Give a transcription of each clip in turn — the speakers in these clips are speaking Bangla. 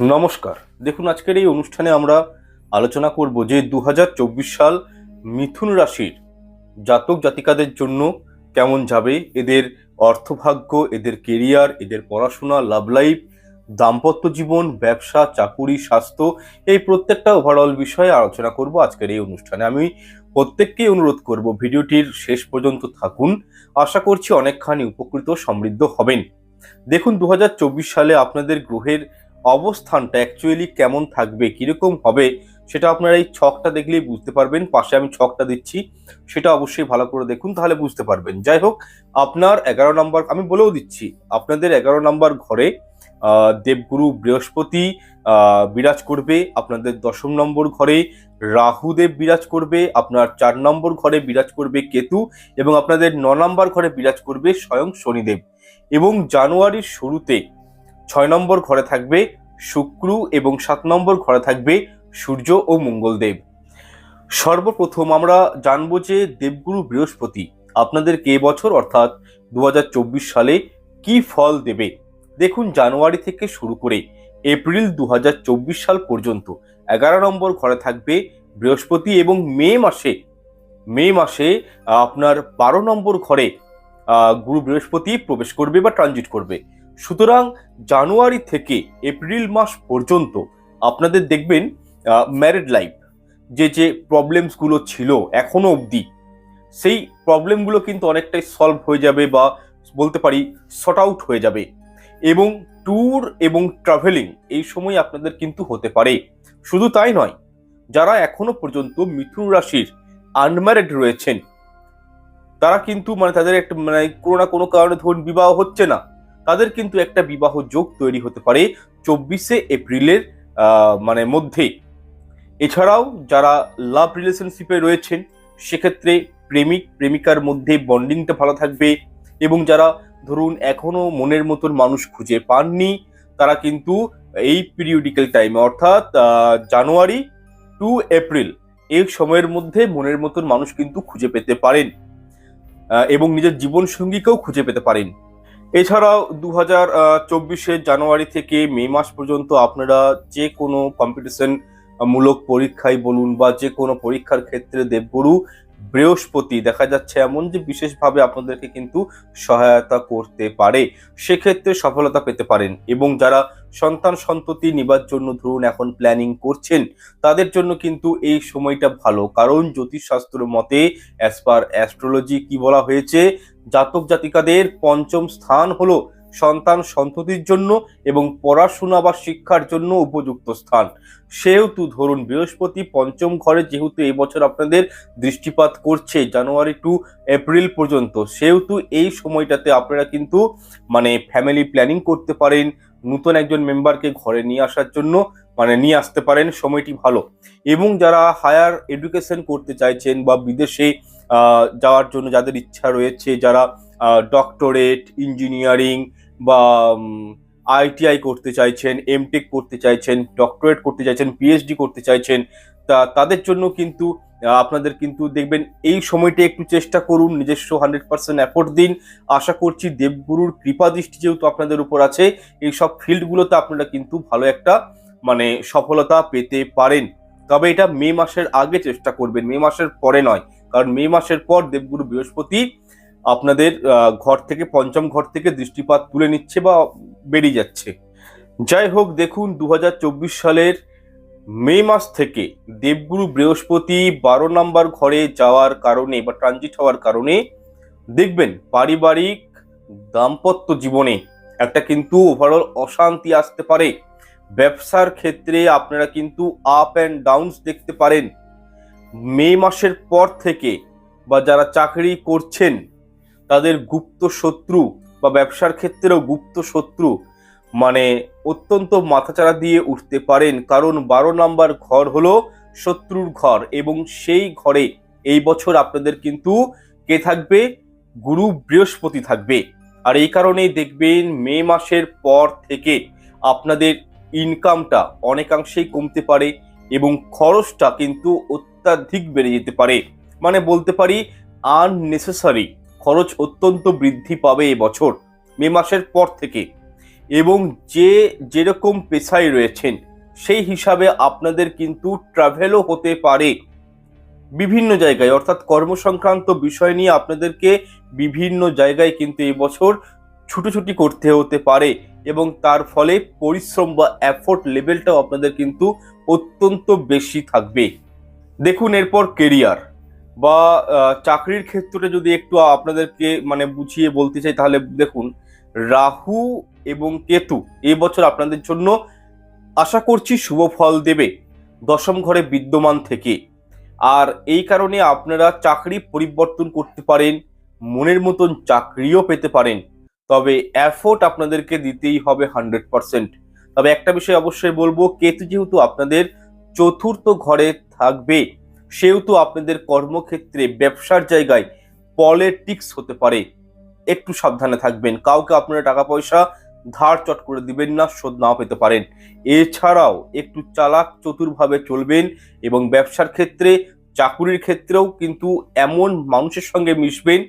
নমস্কার। দেখুন, আজকের এই অনুষ্ঠানে আমরা আলোচনা করব যে দু হাজার চব্বিশ সাল মিথুন রাশির জাতক জাতিকাদের জন্য কেমন যাবে, এদের অর্থভাগ্য, এদের কেরিয়ার এদের পড়াশোনা লাভ লাইফ দাম্পত্য জীবন, ব্যবসা, চাকুরি, স্বাস্থ্য, এই প্রত্যেকটা ওভারঅল বিষয়ে আলোচনা করব আজকের এই অনুষ্ঠানে। আমি প্রত্যেককেই অনুরোধ করব, ভিডিওটির শেষ পর্যন্ত থাকুন। আশা করছি অনেকখানি উপকৃত, সমৃদ্ধ হবেন। দেখুন দু হাজার চব্বিশ সালে আপনাদের গ্রহের অবস্থানটা অ্যাকচুয়ালি কেমন থাকবে, কীরকম হবে, সেটা আপনারা এই ছকটা দেখলেই বুঝতে পারবেন। পাশে আমি ছকটা দিচ্ছি, সেটা অবশ্যই ভালো করে দেখুন, তাহলে বুঝতে পারবেন। যাই হোক, আপনার এগারো নম্বর, আমি বলেও দিচ্ছি, আপনাদের এগারো নম্বর ঘরে দেবগুরু বৃহস্পতি বিরাজ করবে। আপনাদের দশম নম্বর ঘরে রাহুদেব বিরাজ করবে। আপনার চার নম্বর ঘরে বিরাজ করবে কেতু এবং আপনাদের ন নম্বর ঘরে বিরাজ করবে স্বয়ং শনিদেব। এবং জানুয়ারির শুরুতে ছয় নম্বর ঘরে থাকবে শুক্র এবং সাত নম্বর ঘরে থাকবে সূর্য ও মঙ্গলদেব। সর্বপ্রথম আমরা জানব যে দেবগুরু বৃহস্পতি আপনাদেরকে এবছর অর্থাৎ দু হাজার চব্বিশ সালে কি ফল দেবে? দেখুন, জানুয়ারি থেকে শুরু করে এপ্রিল দু হাজার চব্বিশ সাল পর্যন্ত এগারো নম্বর ঘরে থাকবে বৃহস্পতি এবং মে মাসে মে মাসে আপনার বারো নম্বর ঘরে গুরু বৃহস্পতি প্রবেশ করবে বা ট্রানজিট করবে। সুতরাং জানুয়ারি থেকে এপ্রিল মাস পর্যন্ত আপনাদের দেখবেন ম্যারিড লাইফ যে যে প্রবলেমসগুলো ছিল এখনও অবধি, সেই প্রবলেমগুলো কিন্তু অনেকটাই সলভ হয়ে যাবে বা বলতে পারি শর্ট আউট হয়ে যাবে এবং ট্যুর এবং ট্রাভেলিং এই সময় আপনাদের কিন্তু হতে পারে। শুধু তাই নয়, যারা এখনও পর্যন্ত মিথুন রাশির আনম্যারিড রয়েছেন, তারা কিন্তু মানে তাদের একটা মানে কোনো না কোনো কারণে ধরুন বিবাহ হচ্ছে না। তাদের কিন্তু একটা বিবাহ যোগ তৈরি হতে পারে চব্বিশে এপ্রিলের মানে মধ্যে এছাড়াও যারা লাভ রিলেশনশিপে রয়েছেন, সেক্ষেত্রে প্রেমিক, প্রেমিকার মধ্যে বন্ডিংটা ভালো থাকবে এবং যারা ধরুন এখনও মনের মতন মানুষ খুঁজে পাননি, তারা কিন্তু এই পিরিয়ডিক্যাল টাইমে অর্থাৎ জানুয়ারি টু এপ্রিল এই সময়ের মধ্যে মনের মতন মানুষ কিন্তু খুঁজে পেতে পারেন এবং নিজের জীবন সঙ্গীকেও খুঁজে পেতে পারেন। এছাড়াও দু হাজার জানুয়ারি থেকে মে মাস পর্যন্ত আপনারা যে কোনো কম্পিটিশন মূলক পরীক্ষায় বলুন বা যে কোনো পরীক্ষার ক্ষেত্রে দেবগুরু বৃহস্পতি। দেখা যাচ্ছে এমন যে বিশেষভাবে আপনাদেরকে কিন্তু সহায়তা করতে পারে, সেক্ষেত্রে সফলতা পেতে পারেন এবং যারা সন্তান সন্ততি নিবার জন্য ধরুন এখন প্ল্যানিং করছেন, তাদের জন্য কিন্তু এই সময়টা ভালো। কারণ জ্যোতিষশাস্ত্র মতে অ্যাজ পার অ্যাস্ট্রোলজি কি বলা হয়েছে, জাতক জাতিকাদের পঞ্চম স্থান হলো সন্তান সন্ততির জন্য এবং পড়াশোনা বা শিক্ষার জন্য উপযুক্ত স্থান। সেহেতু ধরুন বৃহস্পতি পঞ্চম ঘরে যেহেতু এই বছর আপনাদের দৃষ্টিপাত করছে জানুয়ারি টু এপ্রিল পর্যন্ত, সেহেতু এই সময়টাতে আপনারা কিন্তু মানে ফ্যামিলি প্ল্যানিং করতে পারেন, নতুন একজন মেম্বারকে ঘরে নিয়ে আসার জন্য মানে নিয়ে আসতে পারেন, সময়টি ভালো। এবং যারা হায়ার এডুকেশন করতে চাইছেন বা বিদেশে যাওয়ার জন্য যাদের ইচ্ছা রয়েছে, যারা ডক্টরেট ইঞ্জিনিয়ারিং বা আইটিআই করতে চাইছেন এমটেক করতে চাইছেন ডক্টরেট করতে চাইছেন পিএইচডি করতে চাইছেন, তা তাদের জন্য কিন্তু আপনাদের কিন্তু দেখবেন এই সময়টা একটু চেষ্টা করুন, নিজস্ব হান্ড্রেড পার্সেন্ট এফোর্ট দিন। আশা করছি দেবগুরুর কৃপা দৃষ্টি যেহেতু আপনাদের উপর আছে, এই সব ফিল্ডগুলোতে আপনারা কিন্তু ভালো একটা মানে সফলতা পেতে পারেন। তবে এটা মে মাসের আগে চেষ্টা করবেন, মে মাসের পরে নয়, কারণ মে মাসের পর দেবগুরু বৃহস্পতি আপনাদের ঘর থেকে, পঞ্চম ঘর থেকে দৃষ্টিপাত তুলে নিচ্ছে বা বেরিয়ে যাচ্ছে। যাই হোক, দেখুন দু হাজার চব্বিশ সালের মে মাস থেকে দেবগুরু বৃহস্পতি বারো নম্বর ঘরে যাওয়ার কারণে বা ট্রানজিট হওয়ার কারণে দেখবেন পারিবারিক দাম্পত্য জীবনে একটা কিন্তু ওভারঅল অশান্তি আসতে পারে। ব্যবসার ক্ষেত্রে আপনারা কিন্তু আপ অ্যান্ড ডাউনস দেখতে পারেন। মে মাসের পর থেকে বা যারা চাকরি করছেন তাদের গুপ্ত শত্রু বা ব্যবসার ক্ষেত্রেও গুপ্ত শত্রু মানে অত্যন্ত মাথাচাড়া দিয়ে উঠতে পারেন। কারণ বারো নাম্বার ঘর হলো শত্রুর ঘর এবং সেই ঘরে এই বছর আপনাদের কিন্তু কে থাকবে? গুরু বৃহস্পতি থাকবে। আর এই কারণেই দেখবেন মে মাসের পর থেকে আপনাদের ইনকামটা অনেকাংশেই কমতে পারে এবং খরচটা কিন্তু অত্যাধিক বেড়ে যেতে পারে। মানে বলতে পারি আননেসেসারি খরচ অত্যন্ত বৃদ্ধি পাবে এবছর মে মাসের পর থেকে। এবং যে যেরকম পেশায় রয়েছেন, সেই হিসাবে আপনাদের কিন্তু ট্রাভেলও হতে পারে বিভিন্ন জায়গায়। অর্থাৎ কর্মসংক্রান্ত বিষয় নিয়ে আপনাদেরকে বিভিন্ন জায়গায় কিন্তু এই বছর ছুটোছুটি করতে হতে পারে এবং তার ফলে পরিশ্রম বা অ্যাফোর্ট লেভেলটাও আপনাদের কিন্তু অত্যন্ত বেশি থাকবে। দেখুন এরপর কেরিয়ার বা চাকরির ক্ষেত্রে যদি একটু আপনাদেরকে মানে বুঝিয়ে বলতে চাই, তাহলে দেখুন, রাহু এবং কেতু এই বছর আপনাদের জন্য আশা করছি শুভ ফল দেবে দশম ঘরে বিদ্যমান থেকে। আর এই কারণে আপনারা চাকরি পরিবর্তন করতে পারেন, মনের মতন চাকরিও পেতে পারেন। তবে এফোর্ট আপনাদেরকে দিতেই হবে হান্ড্রেড পার্সেন্ট তবে একটা বিষয় অবশ্যই বলব, কেতু যেহেতু আপনাদের চতুর্থ ঘরে থাকবে সেহেতু আপনাদের কর্মক্ষেত্রে ব্যবসার জায়গায় পলিটিক্স হতে পারে। একটু সাবধানে থাকবেন। কাউকে আপনারা টাকা পয়সা ধার চট করে দিবেন না, শোধ নাও পেতে পারেন। এছাড়াও একটু চালাক চতুরভাবে চলবেন এবং ব্যবসার ক্ষেত্রে, চাকুরির ক্ষেত্রেও কিন্তু এমন মানুষের সঙ্গে মিশবেন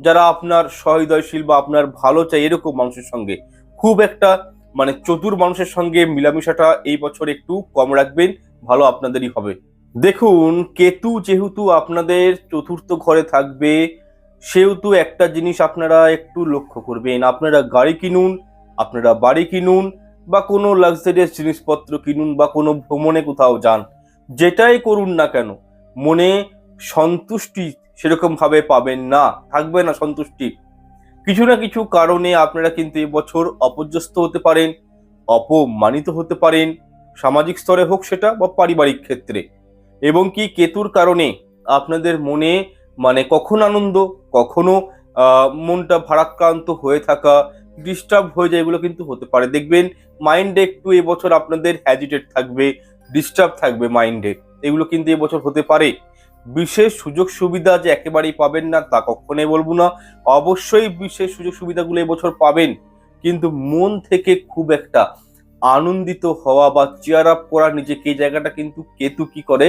যারা আপনার সহৃদয়শীল বা আপনার ভালো চাই এরকম মানুষের সঙ্গে। খুব একটা মানে চতুর মানুষের সঙ্গে মিলামিশাটা এই বছর একটু কম রাখবেন, ভালো আপনাদেরই হবে। দেখুন, কেতু যেহেতু আপনাদের চতুর্থ ঘরে থাকবে, সেহেতু একটা জিনিস আপনারা একটু লক্ষ্য করবেন। আপনারা গাড়ি কিনুন, আপনারা বাড়ি কিনুন, বা কোনো লাক্সারিয়াস জিনিসপত্র কিনুন, বা কোনো ভ্রমণে কোথাও যান। যেটাই করুন না কেন, মনে সন্তুষ্টি সেরকমভাবে পাবেন না, থাকবে না সন্তুষ্টি। কিছু না কিছু কারণে আপনারা কিন্তু এবছর অপর্যস্ত হতে পারেন, অপমানিত হতে পারেন, সামাজিক স্তরে হোক সেটা, বা পারিবারিক ক্ষেত্রে। এবং কি কেতুর কারণে আপনাদের মনে মানে কখন আনন্দ, কখনো মনটা ভারাক্রান্ত হয়ে থাকা ডিস্টার্ব হয়ে যায় এগুলো কিন্তু হতে পারে। দেখবেন মাইন্ডে একটু এবছর আপনাদের হ্যাজিটেট থাকবে ডিস্টার্ব থাকবে মাইন্ডে এগুলো কিন্তু এবছর হতে পারে। বিশেষ সুযোগ সুবিধা যে একেবারেই পাবেন না, তা কখনোই বলব না। অবশ্যই বিশেষ সুযোগ সুবিধাগুলো এবছর পাবেন। কিন্তু মন থেকে খুব একটা আনন্দিত হওয়া বা চেয়ার আপ করা নিজেকে এই জায়গাটা কিন্তু কেতু কি করে?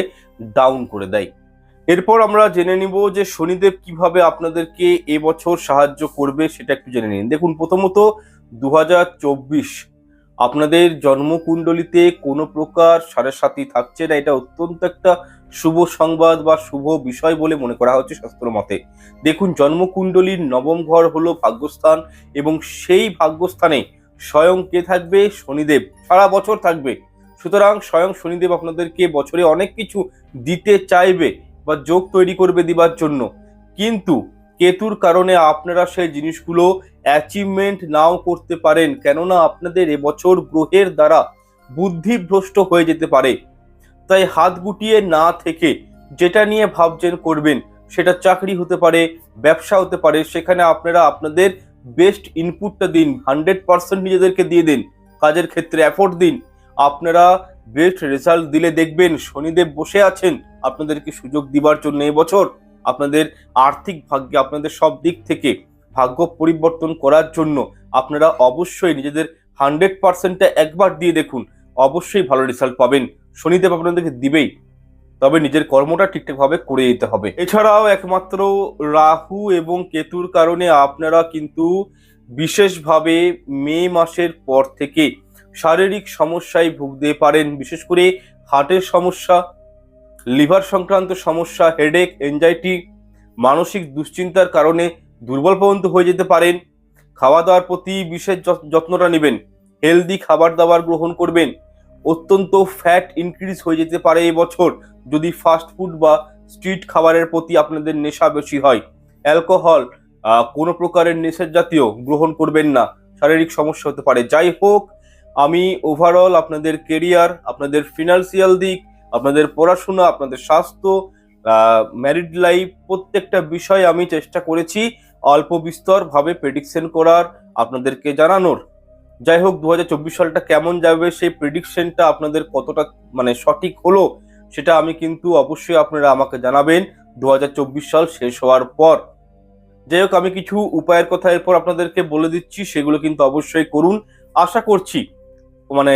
ডাউন করে দেয়। এরপর আমরা জেনে নিব যে শনিদেব কীভাবে আপনাদেরকে এবছর সাহায্য করবে, সেটা একটু জেনে নিন। দেখুন, প্রথমত দু হাজার চব্বিশ আপনাদের জন্মকুণ্ডলিতে কোনো প্রকার সাড়ে সাথী থাকছে না। এটা অত্যন্ত একটা শুভ সংবাদ বা শুভ বিষয় বলে মনে করা হচ্ছে শাস্ত্র মতে। দেখুন, জন্মকুণ্ডলীর নবম ঘর হলো ভাগ্যস্থান এবং সেই ভাগ্যস্থানে স্বয়ং কে থাকবে? শনিদেব। সারা বছর থাকবে। সুতরাং স্বয়ং শনিদেব আপনাদেরকে বছরে অনেক কিছু দিতে চাইবে বা যোগ তৈরি করবে দিবার জন্য। কিন্তু কেতুর কারণে আপনারা সেই জিনিসগুলো অ্যাচিভমেন্ট নাও করতে পারেন, কেননা আপনাদের এবছর গ্রহের দ্বারা বুদ্ধিভ্রষ্ট হয়ে যেতে পারে। তাই হাত গুটিয়ে না থেকে যেটা নিয়ে ভাবছেন করবেন, সেটা চাকরি হতে পারে, ব্যবসা হতে পারে, সেখানে আপনারা আপনাদের বেস্ট ইনপুটটা দিন, হান্ড্রেড পার্সেন্ট নিজেদেরকে দিয়ে দিন, কাজের ক্ষেত্রে এফোর্ট দিন। আপনারা বেস্ট রেজাল্ট দিলে দেখবেন শনিদেব বসে আছেন, আপনাদেরকে সুযোগ দিবার জন্য এবছর। আপনাদের আর্থিক ভাগ্যে, আপনাদের সব দিক থেকে ভাগ্য পরিবর্তন করার জন্য আপনারা অবশ্যই নিজেদের হান্ড্রেড পার্সেন্টটা একবার দিয়ে দেখুন, অবশ্যই ভালো রেজাল্ট পাবেন। শনিদেব আপনাদেরকে দিবেই। তবে নিজের কর্মটা ঠিকঠাকভাবে করে যেতে হবে। এছাড়াও একমাত্র রাহু এবং কেতুর কারণে আপনারা কিন্তু বিশেষভাবে মে মাসের পর থেকে শারীরিক সমস্যায় ভুগতে পারেন। বিশেষ করে হার্টের সমস্যা, লিভার সংক্রান্ত সমস্যা, হেডেক এনজাইটি মানসিক দুশ্চিন্তার কারণে দুর্বল পর্যন্ত হয়ে যেতে পারেন। খাওয়া দাওয়ার প্রতি বিশেষ যত- যত্নটা নেবেন। হেলদি খাবার দাবার গ্রহণ করবেন। অত্যন্ত ফ্যাট ইনক্রিজ হয়ে যেতে পারে এবছর। যদি ফাস্ট ফুড বা স্ট্রিট খাবারের প্রতি আপনাদের নেশা বেশি হয় অ্যালকোহল কোনো প্রকারের নেশার জাতীয় গ্রহণ করবেন না। শারীরিক সমস্যা হতে পারে। যাই হোক, আমি ওভারঅল আপনাদের কেরিয়ার আপনাদের ফিনান্সিয়াল দিক, আপনাদের পড়াশোনা, আপনাদের স্বাস্থ্য ম্যারিড লাইফ প্রত্যেকটা বিষয় আমি চেষ্টা করেছি অল্প বিস্তর ভাবে প্রেডিকশন করার, আপনাদেরকে জানানোর। যাই হোক দু হাজার চব্বিশ সালটা কেমন যাবে, সেই প্রেডিকশনটা আপনাদের কতটা মানে সঠিক হলো, সেটা আমি কিন্তু অবশ্যই আপনারা আমাকে জানাবেন দু হাজার চব্বিশ সাল শেষ হওয়ার পর। যাই হোক, আমি কিছু উপায়ের কথা এরপর আপনাদেরকে বলে দিচ্ছি, সেগুলো কিন্তু অবশ্যই করুন। আশা করছি মানে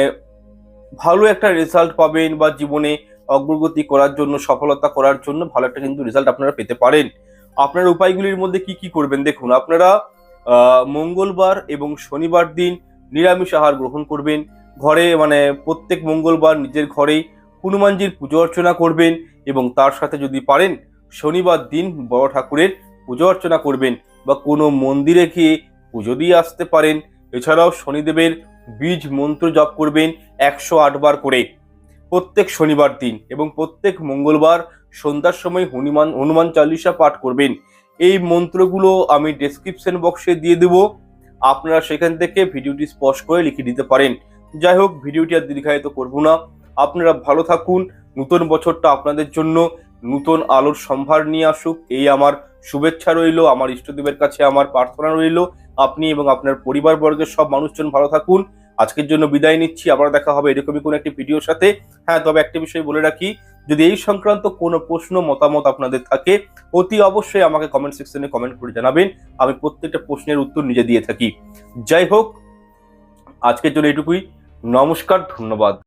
ভালো একটা রেজাল্ট পাবেন বা জীবনে অগ্রগতি করার জন্য, সফলতা করার জন্য ভালো একটা কিন্তু রেজাল্ট আপনারা পেতে পারেন। আপনার উপায়গুলির মধ্যে কি কি করবেন? দেখুন, আপনারা মঙ্গলবার এবং শনিবার দিন নিরামিষ আহার গ্রহণ করবেন। ঘরে মানে প্রত্যেক মঙ্গলবার নিজের ঘরেই হনুমানজির পুজো অর্চনা করবেন এবং তার সাথে যদি পারেন শনিবার দিন বড় ঠাকুরের পুজো অর্চনা করবেন বা কোনো মন্দিরে গিয়ে পুজো দিয়ে আসতে পারেন। এছাড়াও শনিদেবের বীজ মন্ত্র জপ করবেন একশো বার করে। প্রত্যেক শনিবার দিন এবং প্রত্যেক মঙ্গলবার সন্ধ্যার সময় হনুমান হনুমান চালিসা পাঠ করবেন। এই মন্ত্রগুলো আমি ডেসক্রিপশন বক্সে দিয়ে দেব। আপনারা সেখান থেকে ভিডিওটি স্পষ্ট করে লিখে দিতে পারেন। যাই হোক, ভিডিওটি আর দীর্ঘায়িত করব না। আপনারা ভালো থাকুন। নতুন বছরটা আপনাদের জন্য নতুন আলোর সম্ভার নিয়ে আসুক। এই আমার শুভেচ্ছা রইল, আমার ইষ্টদেবের কাছে আমার প্রার্থনা রইল। আপনি এবং আপনার পরিবারবর্গের সব মানুষজন ভালো থাকুন। আজকের জন্য বিদায় নিচ্ছি। আবার দেখা হবে এরকমই কোনো একটি ভিডিওর সাথে। হ্যাঁ তবে একটা বিষয় বলে রাখি যদি এই সংক্রান্ত কোনো প্রশ্ন, মতামত আপনাদের থাকে, অতি অবশ্যই আমাকে কমেন্ট সেকশনে কমেন্ট করে জানাবেন। আমি প্রত্যেকটা প্রশ্নের উত্তর নিজে দিয়ে থাকি। যাই হোক, আজকের জন্য এটুকুই। নমস্কার, ধন্যবাদ।